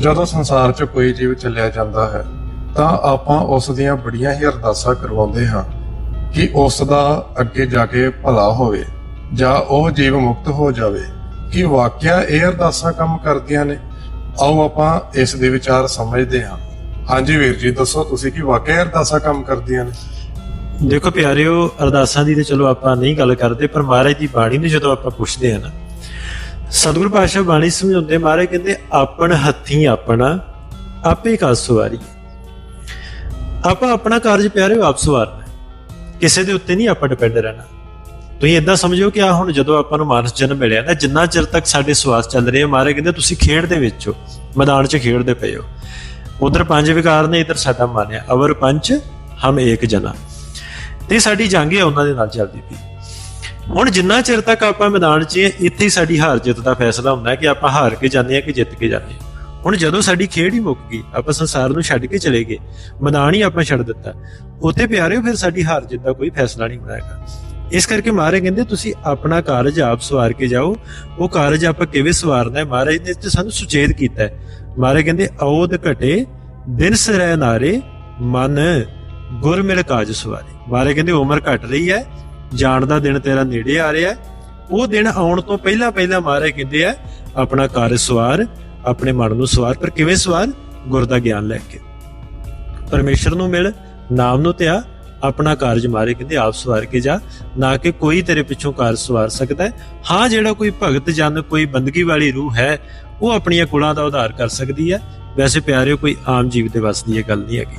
ਜਦੋਂ ਸੰਸਾਰ 'ਚ ਕੋਈ ਜੀਵ ਚੱਲਿਆ ਜਾਂਦਾ ਹੈ, ਤਾਂ ਆਪਾਂ ਉਸ ਦੀਆਂ ਬੜੀਆਂ ਹੀ ਅਰਦਾਸਾਂ ਕਰਵਾਉਂਦੇ ਹਾਂ ਕਿ ਉਸ ਦਾ ਅੱਗੇ ਜਾ ਕੇ ਭਲਾ ਹੋਵੇ ਜਾਂ ਉਹ ਜੀਵ ਮੁਕਤ ਹੋ ਜਾਵੇ। ਕਿ ਵਾਕਿਆ ਇਹ ਅਰਦਾਸਾਂ ਕੰਮ ਕਰਦੀਆਂ ਨੇ? ਆਓ ਆਪਾਂ ਇਸ ਦੇ ਵਿਚਾਰ ਸਮਝਦੇ ਹਾਂ। ਹਾਂਜੀ ਵੀਰ ਜੀ, ਦੱਸੋ ਤੁਸੀਂ ਕਿ ਵਾਕਿਆ ਅਰਦਾਸਾਂ ਕੰਮ ਕਰਦੀਆਂ ਨੇ? ਦੇਖੋ ਪਿਆਰਿਓ, ਅਰਦਾਸਾਂ ਦੀ ਤੇ ਚਲੋ ਆਪਾਂ ਨਹੀਂ ਗੱਲ ਕਰਦੇ, ਪਰ ਮਹਾਰਾਜ ਦੀ ਬਾਣੀ ਨੂੰ ਜਦੋਂ ਆਪਾਂ ਪੁੱਛਦੇ ਆ ਨਾ ਸਤਿਗੁਰੂ ਪਾਤਸ਼ਾਹ ਬਾਣੀ ਸਮਝਾਉਂਦੇ ਮਹਾਰਾਜ ਕਹਿੰਦੇ, ਆਪਣ ਹੱਥੀ ਆਪਣਾ, ਆਪੇ ਕਾ ਸਵਾਰੀ। ਆਪਾਂ ਆਪਣਾ ਕਾਰਜ ਪਿਆਰਿਓ, ਆਪ ਸਵਾਰਨਾ ਕਿਸੇ ਦੇ ਉੱਤੇ ਨਹੀਂ ਆਪਾਂ ਡਿਪੈਂਡ ਰਹਿਣਾ। ਤੁਸੀਂ ਇਦਾਂ ਸਮਝੋ ਕਿ ਆ ਹੁਣ ਜਦੋਂ ਆਪਾਂ ਨੂੰ ਮਾਨਸ ਜਨਮ ਮਿਲਿਆ ਨਾ, ਜਿੰਨਾ ਚਿਰ ਤੱਕ ਸਾਡੇ ਸਵਾਸ ਚੱਲ ਰਹੇ ਆ, ਮਹਾਰਾਜ ਕਹਿੰਦੇ, ਤੁਸੀਂ ਖੇਡ ਦੇ ਵਿੱਚ ਹੋ, ਮੈਦਾਨ 'ਚ ਖੇਡਦੇ ਪਏ ਹੋ। ਉਧਰ ਪੰਜ ਵਿਕਾਰ ਨੇ, ਇਧਰ ਸਾਡਾ ਮਾਨਿਆ। ਅਵਰ ਪੰਚ ਹਮ ਏਕ ਜਨਾ। ਤੇ ਸਾਡੀ ਜੰਗ ਹੈ ਉਹਨਾਂ ਦੇ ਨਾਲ ਚੱਲਦੀ ਪਈ। ਹੁਣ ਜਿੰਨਾ ਚਿਰ ਤੱਕ ਆਪਾਂ ਮੈਦਾਨ 'ਚ ਇੱਥੇ ਹੀ ਸਾਡੀ ਹਾਰ ਜਿੱਤ ਦਾ ਫੈਸਲਾ ਹੁੰਦਾ ਕਿ ਆਪਾਂ ਹਾਰ ਕੇ ਜਾਂਦੇ ਹਾਂ ਕਿ ਜਿੱਤ ਕੇ ਜਾਂਦੇ ਹਾਂ। ਹੁਣ ਜਦੋਂ ਸਾਡੀ ਖੇਡ ਹੀ ਮੁੱਕ ਗਈ, ਆਪਾਂ ਸੰਸਾਰ ਨੂੰ ਛੱਡ ਕੇ ਚਲੇ ਗਏ, ਮੈਦਾਨ ਹੀ ਆਪਾਂ ਛੱਡ ਦਿੱਤਾ, ਉੱਥੇ ਪਿਆਰਿਓ ਫਿਰ ਸਾਡੀ ਹਾਰ ਜਿੱਤ ਦਾ ਕੋਈ ਫੈਸਲਾ ਨਹੀਂ ਹੋਣਾ ਇਸ ਕਰਕੇ ਮਹਾਰਾਜ ਕਹਿੰਦੇ, ਤੁਸੀਂ ਆਪਣਾ ਕਾਰਜ ਆਪ ਸਵਾਰ ਕੇ ਜਾਓ, ਉਹ ਕਾਰਜ ਆਪਾਂ ਕਿਵੇਂ ਸਵਾਰਨਾ ਹੈ? ਮਹਾਰਾਜ ਨੇ ਤੇ ਸਾਨੂੰ ਸੁਚੇਤ ਕੀਤਾ ਹੈ। ਮਹਾਰਾਜ ਕਹਿੰਦੇ ਔਦ ਘਟੇ, ਦਿਨ ਸਰੈ ਨਾਰੇ, ਮਨ ਗੁਰ ਮਿਲ ਕਾਜ ਸਵਾਰੇ। ਮਹਾਰਾਜ ਕਹਿੰਦੇ, ਉਮਰ ਘਟ ਰਹੀ ਹੈ ਜਾਣ ਦਾ ਦਿਨ ਤੇਰਾ ਨੇੜੇ ਆ ਰਿਹਾ ਹੈ। ਉਹ ਦਿਨ ਆਉਣ ਤੋਂ ਪਹਿਲਾਂ ਪਹਿਲਾਂ ਮਹਾਰਾਜ ਕਹਿੰਦੇ ਆ, ਆਪਣਾ ਕਾਰਜ ਸਵਾਰ, ਆਪਣੇ ਮਨ ਨੂੰ ਸਵਾਰ। ਪਰ ਕਿਵੇਂ ਸਵਾਰ? ਗੁਰ ਦਾ ਗਿਆਨ ਲੈ ਕੇ। ਪਰਮੇਸ਼ਰ ਨੂੰ ਮਿਲ, ਨਾਮ ਨੂੰ ਧਿਆ, ਆਪਣਾ ਕਾਰਜ ਮਾਰੇ ਕਹਿੰਦੇ, ਆਪ ਸਵਾਰ ਕੇ ਜਾ। ਨਾ ਕਿ ਕੋਈ ਤੇਰੇ ਪਿੱਛੋਂ ਕਾਰਜ ਸਵਾਰ ਸਕਦਾ ਹਾਂ, ਜਿਹੜਾ ਕੋਈ ਭਗਤ, ਜਨ, ਕੋਈ ਬੰਦਗੀ ਵਾਲੀ ਰੂਹ ਹੈ, ਉਹ ਆਪਣੀਆਂ ਕੁਲਾਂ ਦਾ ਉਧਾਰ ਕਰ ਸਕਦੀ ਹੈ। ਵੈਸੇ ਪਿਆਰਿਓ, ਕੋਈ ਆਮ ਜੀਵ ਦੇ ਵੱਸ ਦੀ ਇਹ ਗੱਲ ਨਹੀਂ ਹੈਗੀ।